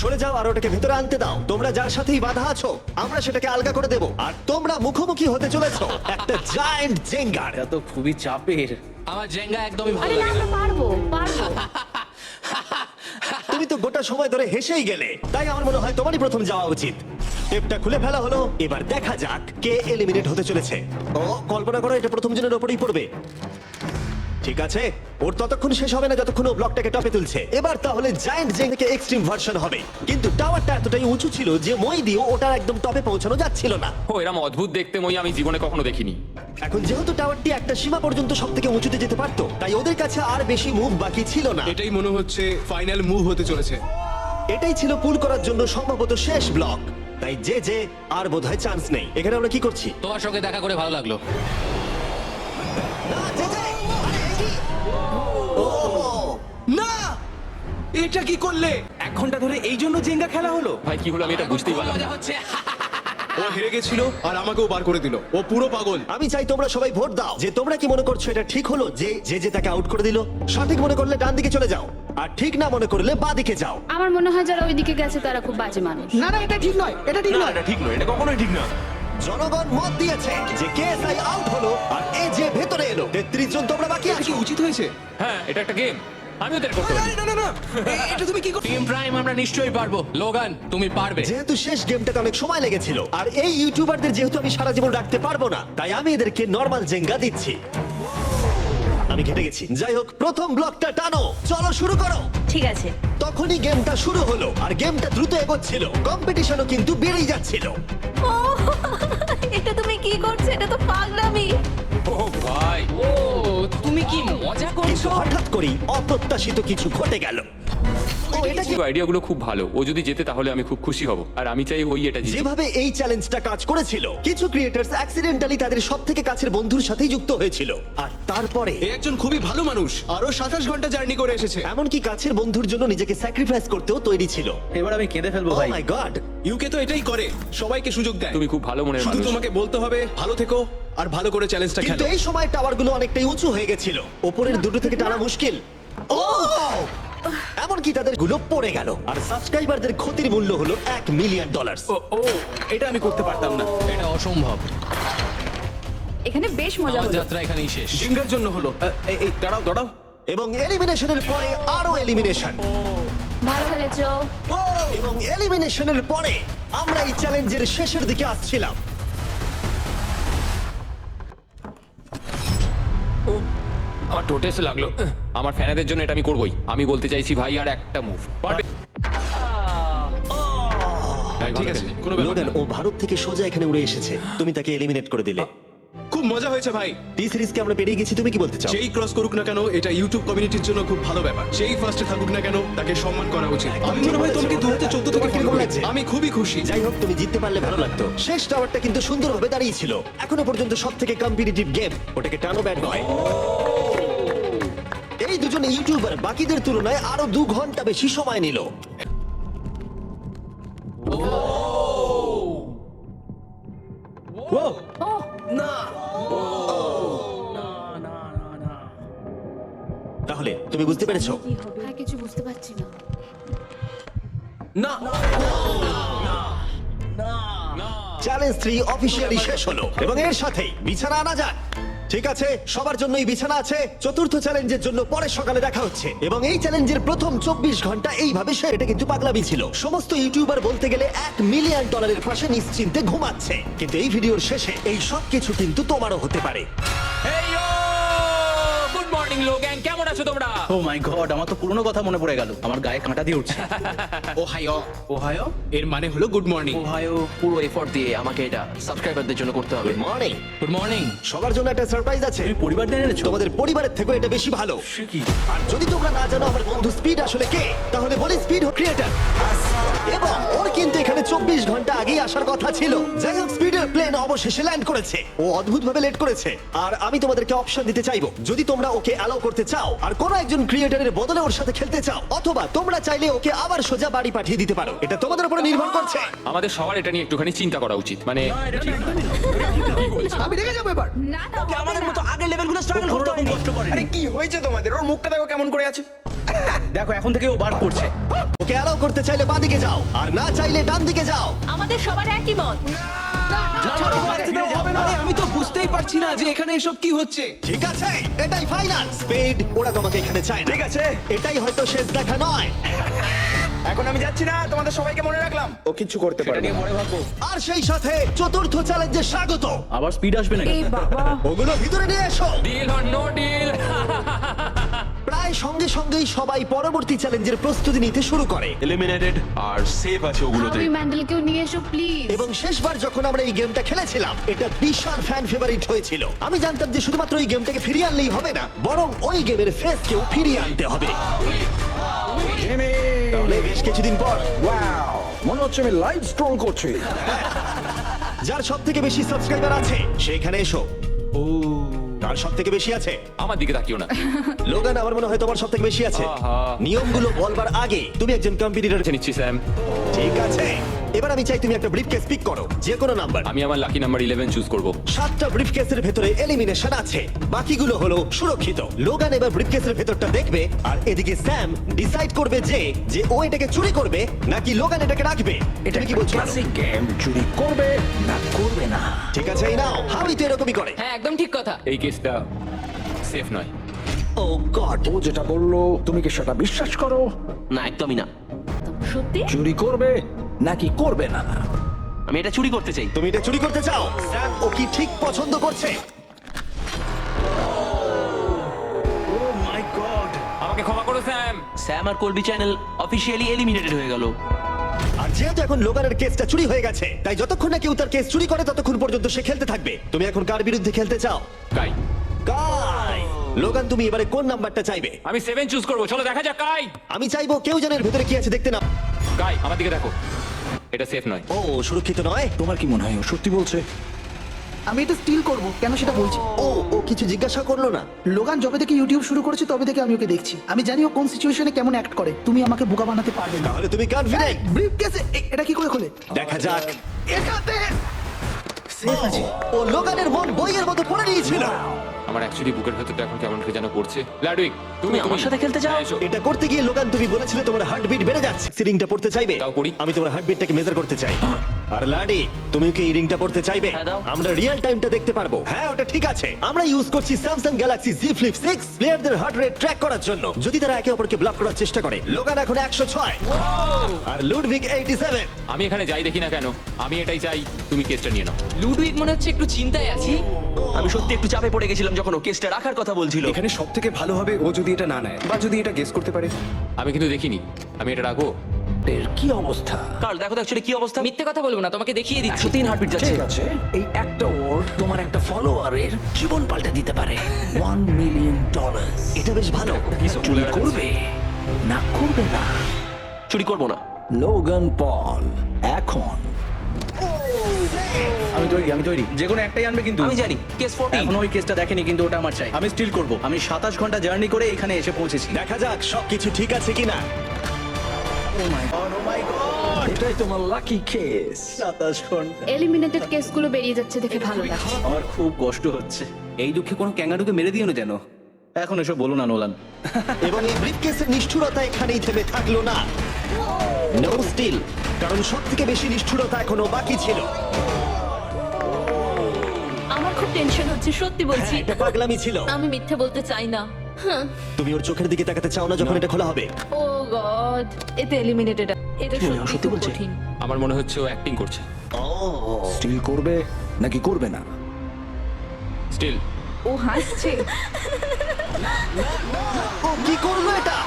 সরে যাও আর ওটাকে ভেতরে আনতে দাও। তোমরা যার সাথেই বাধা আছো আমরা সেটাকে আলগা করে দেব। আর তোমরা মুখোমুখি হতে চলেছো। একটা জায়ান্ট জেঙ্গার। এটা তো খুবই চাপের। আমার জেঙ্গা একদমই ভালো আরে না লাগে আমরা না পারব পারব। তুমি তো গোটা সময় ধরে হেসেই গেলে। তাই আমার মনে হয় তোমারই প্রথম যাওয়া উচিত। টেপটা খুলে ফেলা হলো। এবার দেখা যাক কে এলিমিনেট হতে চলেছে। ও কল্পনা করো এটা প্রথম জনের ওপরেই পড়বে। ঠিক আছে? ওর ততক্ষণ শেষ হবে না যতক্ষণ ও ব্লকটাকে টপে তুলছে। এবার তাহলে জায়ান্ট জেং থেকে এক্সট্রিম ভার্সন হবে। কিন্তু টাওয়ারটা এতটাই উঁচু ছিল যে মই দিয়ে ওটার একদম টপে পৌঁছানো যাচ্ছিল না। ও এরম অদ্ভুত দেখতে মই আমি জীবনে কখনো দেখিনি। এখন যেহেতু টাওয়ারটি একটা সীমা পর্যন্ত সব থেকে উঁচুতে যেতে পারতো তাই ওদের কাছে আর বেশি মুভ বাকি ছিল না। এটাই মনে হচ্ছে ফাইনাল মুভ হতে চলেছে। এটাই ছিল পুল করার জন্য সম্ভবত শেষ ব্লক তাই যে যে আর বোধহয় চান্স নেই। এখানে আমরা কি করছি? তোমার সঙ্গে দেখা করে ভালো লাগল। এটা কি করলে? এক ঘণ্টা ধরে এই জন্য জেঙ্গা খেলা হলো? ভাই কি হলো আমি এটা বুঝতেই পারলাম না। ও হেরে গেছিল আর আমাকেও বার করে দিল। ও পুরো পাগল। আমি চাই তোমরা সবাই ভোট দাও। যে তোমরা কি মনে করছ এটা ঠিক হলো? যে যে যে তাকে আউট করে দিল? সঠিক মনে করলে ডান দিকে চলে যাও। আর ঠিক না মনে করলে বা দিকে যাও। আমার মনে হয় যারা ওইদিকে গেছে তারা খুব বাজে মানুষ। না না এটা ঠিক নয়। এটা ঠিক নয়। এটা ঠিক নয়। এটা কখনোই ঠিক না। জনগণ মত দিয়েছে যে কেএসআই আউট হলো আর এ যে ভেতরে এলো। তেত্রিশ জন তোমরা বাকি এটা কি আছো। উচিত হয়েছে? হ্যাঁ এটা একটা গেম আমিও তো করতে পারি। এটা তুমি কি করছ টিম প্রাইম আমরা নিশ্চয়ই পারব। লোগান তুমি পারবে। যেহেতু শেষ গেমটাতে অনেক সময় লেগেছিল আর এই ইউটিউবারদের যেহেতু আমি সারা জীবন রাখতে পারব না তাই আমি এদেরকে নর্মাল জেঙ্গা দিচ্ছি। আমি কেটে গেছি। যাই হোক প্রথম ব্লকটা টানো। চলো শুরু করো। ঠিক আছে। তখনই গেমটা শুরু হলো আর গেমটা দ্রুত এগোচ্ছিল। কম্পিটিশনও কিন্তু বেড়েই যাচ্ছিল। ও এটা তুমি কি করছ? এটা তো পাগলামি। ও ভাই। ও তুমি কি মজা কিন্তু করছ? হঠাৎ করেই অপ্রত্যাশিত কিছু ঘটে গেল। ও এটা কি আইডিয়াগুলো খুব ভালো। ও যদি যেতে তাহলে আমি খুব খুশি হব। আর আমি চাই ওই এটা জিতে। যেভাবে এই চ্যালেঞ্জটা কাজ করেছিল কিছু ক্রিয়েটার্স অ্যাক্সিডেন্টালি তাদের সব থেকে কাছের বন্ধুর সাথেই যুক্ত হয়েছিল। আর তারপরে এ একজন খুবই ভালো মানুষ। আরও সাতাশ ঘণ্টা জার্নি করে এসেছে। এমনকি কাছের বন্ধুর জন্য নিজেকে স্যাক্রিফাইস করতেও তৈরি ছিল। এবার আমি কেঁদে ফেলব ও ভাই। মাই গড ইউকে তো এটাই করে। সবাইকে সুযোগ দেয়। তুমি খুব ভালো মনের শুধু মানুষ। তোমাকে বলতে হবে ভালো থেকো। আর ভালো করে চ্যালেঞ্জটা কিন্তু খেলো। এই সময় টাওয়ারগুলো অনেকটাই উঁচু হয়ে গেছিল। ওপরের দুটো থেকে টানা মুশকিল। ও! এমনকি তাদেরগুলো পড়ে গেল। আর সাবস্ক্রাইবারদের ক্ষতির মূল্য হলো এক মিলিয়ন ডলার ও ও এটা আমি করতে পারতাম না। এটা অসম্ভব। এখানে বেশ মজা আমার হলো। যাত্রা এখানেই শেষ। জিঙ্গার জন্য হলো। এই দাঁড়াও দাঁড়াও। এবং এলিমিনেশনের পরে আরও এলিমিনেশন ভালো খেলেছো। এবং এলিমিনেশনের পরে আমরা এই চ্যালেঞ্জের শেষের দিকে আসছিলাম। আমার টোটেস লাগল। আমার ফ্যানেদের জন্য এটা আমি করবই। আমি বলতে চাইছি ভাই আর একটা মুভ ঠিক আছে। কোনো ব্যাপার না। ও ভারত থেকে সোজা এখানে উড়ে এসেছে। তুমি তাকে এলিমিনেট করে দিলে। খুব মজা হয়েছে ভাই। টি সিরিজকে আমরা পেরিয়ে গেছি তুমি কি বলতে চাও? যেই ক্রস করুক না কেন এটা ইউটিউব কমিউনিটির জন্য খুব ভালো ব্যাপার। যেই ফার্স্টে থাকুক না কেন তাকে সম্মান করা উচিত। আমি মনে হয় তোমাকে দু হাজার চোদ্দ থেকে তোমার কীরকম follow করি। লাগছে? আমি খুবই খুশি। যাই হোক তুমি জিততে পারলে ভালো লাগতো। শেষ টাওয়ারটা কিন্তু সুন্দরভাবে দাঁড়িয়েছিল। এখনও পর্যন্ত সব থেকে কম্পিটিটিভ গেম ওটাকে টানো ব্যাট নয় এই দুজন ইউটিউবার বাকিদের তুলনায় আরও দু ঘণ্টা বেশি সময় নিল। তাহলে তুমি বুঝতে পেরেছ? কি হবে? হ্যাঁ কিছু বুঝতে পারছি না। না। চ্যালেঞ্জ থ্রি অফিসিয়ালি শেষ হলো। এবং এর সাথেই বিছানা আনা যাক ঠিক আছে, সবার জন্যই বিছানা আছে, চতুর্থ চ্যালেঞ্জের জন্য পরে সকালে দেখা হচ্ছে। এবং এই চ্যালেঞ্জের প্রথম চব্বিশ ঘণ্টা এইভাবে সে এটা কিন্তু পাগলামি ছিল। সমস্ত ইউটিউবার বলতে গেলে এক মিলিয়ন ডলারের পাশে নিশ্চিন্তে ঘুমাচ্ছে। কিন্তু এই ভিডিওর শেষে এই সব কিছু কিন্তু তোমারও হতে পারে। মর্নিং লোগ্যাং কেমন আছো তোমরা? ও মাই গড আমার তো পুরনো কথা মনে পড়ে গেল। আমার গায়ে কাঁটা দিয়ে উঠছে। এর মানে হলো গুড মর্নিং ওহায়ো পুরো এফোর্ট দিয়ে আমাকে এটা সাবস্ক্রাইবারদের জন্য করতে হবে। গুড মর্নিং গুড মর্নিং সবার জন্য একটা সারপ্রাইজ আছে। তুমি পরিবার নিয়ে এনেছো? তোমাদের পরিবারের থেকে এটা বেশি ভালো। কি? আর যদি তোমরা না জানো আমার বন্ধু স্পিড আসলে কে তাহলে বলি স্পিড ক্রিয়েটার এবং ওর কিন্তু এখানে চব্বিশ ঘণ্টা আগেই আসার কথা ছিল। যাই হোক প্লেন অবশেষে ল্যান্ড করেছে। ও অদ্ভুত ভাবে লেট করেছে। আর আমি তোমাদেরকে অপশন দিতে চাইব। যদি তোমরা ওকে অ্যালাউ করতে চাও আর কোনো একজন ক্রিয়েটারের বদলে ওর সাথে খেলতে চাও অথবা তোমরা চাইলে ওকে আবার সোজা বাড়ি পাঠিয়ে দিতে পারো। এটা তোমাদের উপরে নির্ভর করছে। আমাদের সবার এটা নিয়ে একটুখানি চিন্তা করা উচিত। মানে আমি রেগে যাব এবার। না না আমাদের মতো আগের লেভেলগুলো স্ট্রাগল করতে হবে কষ্ট করে। আরে কি হয়েছে তোমাদের? ওর মুখটা দেখো কেমন করে আছে। দেখো এখন থেকে ও বার করছে ওকে অ্যালাউ করতে চাইলে বাঁ দিকে যাও আর না চাইলে ডান দিকে যাও। আমাদের সবার একই মত। আমি তো বুঝতেই পারছি না যে এখানে এসব কি হচ্ছে। ঠিক আছে এটাই ফাইনাল স্পিড ওরা তোমাকে এখানে চায় ঠিক আছে। এটাই হয়তো শেষ দেখা নয়। এখন আমি যাচ্ছি না তোমাদের সবাইকে মনে রাখলাম। ও কিচ্ছু করতে পারে আর সেই সাথে চতুর্থ চ্যালেঞ্জে স্বাগত। আবার স্পিড আসবে নাকি? এই বাবা। ওগুলো ভিতরে নিয়ে এসো। ডিল অর নো ডিল প্রায় সঙ্গে সঙ্গেই সবাই পরবর্তী চ্যালেঞ্জের প্রস্তুতি নিতে শুরু করে। এলিমিনেটেড আর সেফ আছে ওগুলোতে। হাবি ম্যান্ডেলকেও নিয়ে এসো প্লিজ এবং শেষবার যখন আমরা এই গেমটা খেলেছিলাম এটা বিশাল ফ্যান ফেভারিট হয়েছিল। আমি জানতাম যে শুধুমাত্র এই গেমটাকে ফিরিয়ে আনলেই হবে না বরং ওই গেমের ফেসকেও ফিরিয়ে আনতে হবে। তাহলে বেশ কিছুদিন পর। মনে হচ্ছে আমি লাইভ স্ট্রং করছি। যার সব থেকে বেশি সাবস্ক্রাইবার আছে সেখানে এসো। ও তার সব থেকে বেশি আছে? আমার দিকে তাকিও না। লোগান আমার মনে হয় তোমার সব থেকে বেশি আছে। আহা। নিয়মগুলো বলবার আগে তুমি একজন কম্পিটিটর বেছে নিচ্ছি স্যাম। ঠিক আছে। এবার আমি চাই তুমি একটা ব্রিফকেস পিক করো যে কোনো নাম্বার। আমি আমার লাকি নাম্বার ইলেভেন চুজ করব। সাতটা ব্রিফকেসের ভেতরে এলিমিনেশন আছে। বাকিগুলো হলো সুরক্ষিত। লোগান এবার ব্রিফকেসের ভেতরটা দেখবে আর এদিকে স্যাম ডিসাইড করবে যে যে ও এটাকে চুরি করবে নাকি লোগান এটাকে রাখবে। এটা কি বলছো? ক্লাসিক গেম চুরি করবে না করবে ঠিক আছে এই নাও। হাবি তো এরকমই করে। হ্যাঁ একদম ঠিক কথা। এই কেসটা সেফ নয়। ও গড। ও যেটা বলল তুমি কি সেটা বিশ্বাস করো? না একদমই না। সত্যি? চুরি করবে নাকি করবে না? আমি এটা চুরি করতে চাই। তুমি এটা চুরি করতে চাও? স্যাম ও কি ঠিক পছন্দ করছে? আমাকে ক্ষমা করো স্যাম। স্যাম আর কলবি চ্যানেল অফিসিয়ালি এলিমিনেটেড হয়ে গেল। আর যেহেতু এখন লোগানের কেসটা চুরি হয়ে গেছে তাই যতক্ষণ না কেউ তার কেস চুরি করে ততক্ষণ পর্যন্ত সে খেলতে থাকবে। তুমি এখন কার বিরুদ্ধে খেলতে চাও? কাই। কাই। লোগান তুমি এবারে কোন নাম্বারটা চাইবে? আমি সেভেন চুজ করব। চলো দেখা যাক কাই। আমি চাইব কেউ যেন এর ভেতরে কি আছে দেখতে না কাই আমার দিকে দেখো। এটা সেফ নয়। ও সুরক্ষিত নয়? তোমার কি মনে হয় ও সত্যি বলছে? আমি এটা স্টিল করব। কেন সেটা বলছি? ও ও কিছু জিজ্ঞাসা করল না। লোগান যবে থেকে ইউটিউব শুরু করেছে তবে থেকে আমি ওকে দেখছি। আমি জানি ও কোন সিচুয়েশনে কেমন অ্যাক্ট করে। তুমি আমাকে বোকা বানাতে পারবে না। তাহলে তুমি কনফিডেন্ট ব্রিফ কেসে এটা কি করে খোলে দেখা যাক। এটাতে! সেফ আছে। ও লোগানের মন বইয়ের মতো পড়ে নিয়েছিল আমার অ্যাকচুয়ালি বুকের ভেতরটা এখন কেমন করে যেন করছে লাডুইক তুমি আমার সাথে খেলতে চাও? হ্যাঁ, এসো। এটা করতে গিয়ে লোগান তুমি বলেছিলে তোমার হার্টবিট বেড়ে যাচ্ছে। সিরিংটা পড়তে চাইবে? দাও করি। আমি তোমার হার্টবিটটাকে মেজার করতে চাই। আর লাডি তুমি কি এই রিংটা পড়তে চাইবে? হ্যাঁ, দাও। আমরা রিয়েল টাইমটা দেখতে পারব। হ্যাঁ ওটা ঠিক আছে। আমরা ইউজ করছি Samsung Galaxy Z flip six প্লেয়ারদের হার্ট রেট ট্র্যাক করার জন্য। যদি তারা একে অপরকে ব্লক করার চেষ্টা করে লোগান এখন একশো ছয়। আর লুডভিক এইটি সেভেন আমি এখানে যাই দেখি না কেন। আমি এটাই চাই তুমি কেসটা নিয়ে নাও। লুডুইক মনে হচ্ছে একটু চিন্তায় আছি। আমি সত্যি একটু চাপে পড়ে গেছিলাম যখন ও কেসটা রাখার কথা বলছিল। এখানে সব থেকে ভালো হবে ও যদি এটা না নেয় বা যদি এটা গেস করতে পারে। আমি কিন্তু দেখিনি। আমি এটা রাখব? এর কি অবস্থা? কাল দেখো তো অ্যাকচুয়ালি কি অবস্থা। মিথ্যে কথা বলব না তোমাকে দেখিয়ে দিচ্ছি। একশো তিন হার্টবিট যাচ্ছে। ঠিক আছে এই একটা ওর তোমার একটা ফলোয়ারের জীবন পাল্টে দিতে পারে। ওয়ান মিলিয়ন ডলার এটা বেশ ভালো। চুরি করবে? না করবে না। চুরি করব না। লোগান পল এখন। আমি তৈরি আমি তৈরি। যে কোনো একটাই আনবে কিন্তু। আমি জানি কেস ফোর্টি এখন ওই কেসটা দেখেনি কিন্তু ওটা আমার চাই। আমি স্টিল করব। আমি সাতাশ ঘণ্টা জার্নি করে এখানে এসে পৌঁছেছি। দেখা যাক সবকিছু ঠিক আছে কিনা। এটাই তোমার লাকি কেস সাতাশ ঘণ্টা। এলিমিনেটেড কেসগুলো বেরিয়ে যাচ্ছে দেখে ভালো লাগছে। আমার খুব কষ্ট হচ্ছে। এই দুঃখে কোনো ক্যাঙ্গারুকে মেরে দিও না যেন। এখন এসব বলো না নোলান। এবং এই ব্রিফকেসের নিষ্ঠুরতা এখানেই থেমে থাকল না। নো স্টিল কারণ সব থেকে বেশি নিষ্ঠুরতা এখনও বাকি ছিল। আমার খুব টেনশন হচ্ছে সত্যি বলছি। হ্যাঁ, এটা পাগলামি ছিল। আমি মিথ্যে বলতে চাই না। তুমি ওর চোখের দিকে তাকাতে চাও না যখন এটা খোলা হবে। ও গড এতে এলিমিনেটেড এটা সত্যি সত্যি খুব বলছে? কঠিন। আমার মনে হচ্ছে ও অ্যাক্টিং করছে। স্টিল করবে? নাকি করবে না? স্টিল ও হাসছে। ও কি করল এটা?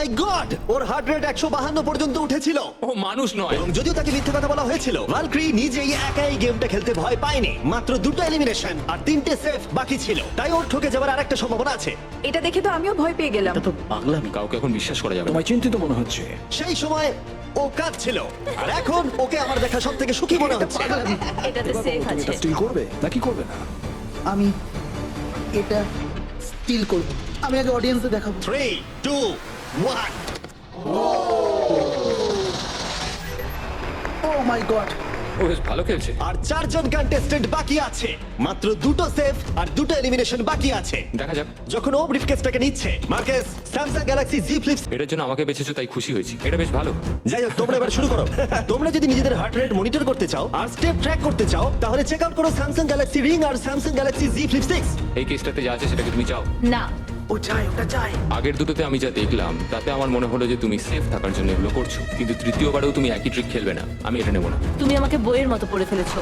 মাই গড ওর হার্ট রেট একশো বাহান্ন পর্যন্ত উঠেছিল। ও মানুষ নয়। এবং যদিও তাকে মিথ্যে কথা বলা হয়েছিল ভালক্রি নিজেই একাই গেমটা খেলতে ভয় পায়নি। মাত্র দুটো এলিমিনেশন আর তিনটে সেফ বাকি ছিল। তাই ওর ঠকে যাওয়ার আরেকটা সম্ভাবনা আছে। এটা দেখে তো আমিও ভয় পেয়ে গেলাম। এটা তো পাগলামি কাউকে এখন বিশ্বাস করা যাবে না। তোমায় চিন্তিত মনে হচ্ছে। সেই সময় ও কাঁদছিল। আর এখন ওকে আমার দেখা সব থেকে সুখী মনে হচ্ছে। এটাতে সেফ তুমি আছে। এটা স্টিল করবে নাকি করবে না? আমি এটা স্টিল করব। আমি আগে অডিয়েন্সে দেখাবো। Three two one oh my God ও বেশ ভালো খেলছে। আর চারজন কন্টেস্টেন্ট বাকি আছে। মাত্র দুটো সেফ আর দুটো এলিমিনেশন বাকি আছে। দেখা যাক। যখন ও ব্রিফকেসটাকে নিচ্ছে Marques Samsung Galaxy Z flips এটার জন্য আমাকে বেঁচেছো তাই খুশি হয়েছি। এটা বেশ ভালো। যাই হোক তোমরা এবার শুরু করো। তোমরা যদি নিজেদের হার্ট রেট মনিটর করতে চাও আর স্টেপ ট্র্যাক করতে চাও তাহলে চেক আউট করো স্যামসাং গ্যালাক্সি রিং আর Samsung Galaxy Z Flip six এই কেসটাতে যা আছে সেটাকে তুমি চাও। না। ও চাই ওটা চাই আগের দুটোতে আমি যা দেখলাম তাতে আমার মনে হলো যে তুমি সেফ থাকার জন্য এগুলো করছ। কিন্তু তৃতীয়বারেও তুমি একই ট্রিক খেলবে না। আমি এটা নেব না। তুমি আমাকে বইয়ের মতো পড়ে ফেলেছো।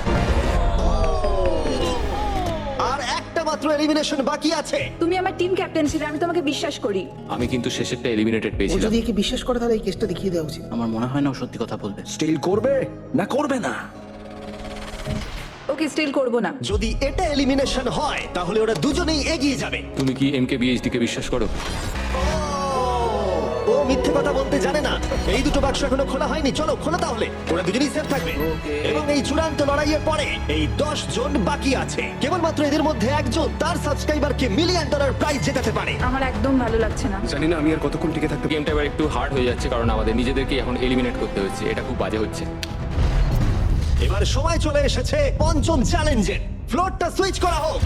আর একটা মাত্র এলিমিনেশন বাকি আছে। তুমি আমার টিম ক্যাপ্টেন ছিলে আমি তোমাকে বিশ্বাস করি। আমি কিন্তু শেষেরটা এলিমিনেটেড ও পেয়েছিলাম। যদি একে বিশ্বাস করে তাহলে এই কেসটা দেখিয়ে দেওয়া উচিত। আমার মনে হয় না ও সত্যি কথা বলবে। স্টিল করবে? না করবে না। ওকে স্টিল করব না। যদি এটা এলিমিনেশন হয় তাহলে ওরা দুজনেই এগিয়ে যাবে। তুমি কি এম কে বিএইচডি কে বিশ্বাস করো? ও মিথ্যে কথা বলতে জানে না। এই দুটো বাক্স এখনও খোলা হয়নি। চলো খোলা তাহলে। ওরা দুজনেই সেফ থাকবে। এবং এই চূড়ান্ত লড়াইয়ের পরে এই দশ জন বাকি আছে। কেবলমাত্র এদের মধ্যে একজন তার সাবস্ক্রাইবারকে মিলিয়ন ডলার প্রাইজ জেতাতে পারে। আমার একদম ভালো লাগছে না। জানি না আমি আর কতক্ষণ টিকে থাকতে। গেমটা এবার একটু হার্ড হয়ে যাচ্ছে কারণ আমাদের নিজেদেরকে এখন এলিমিনেট করতে হচ্ছে। এটা খুব বাজে হচ্ছে। এবার সময় চলে এসেছে পঞ্চম চ্যালেঞ্জের। ফ্লোরটা সুইচ করা হোক।